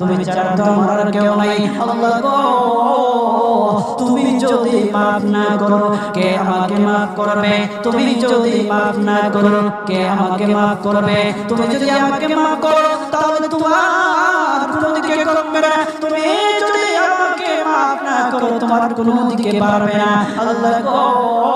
তুমি ছাড়া তো কেউ নাই। তুমি যদি মাফ না করো, কে আমাকে মাফ করবে? তুমি যদি মাফ না করো, কে আমাকে মাফ করবে? তুমি যদি আমাকে মাফ করো, তাহলে তোমার তুমি যদি আমাকে মাফ না করো, তোমার কোনো দিকে পারবে না। আল্লাহ গো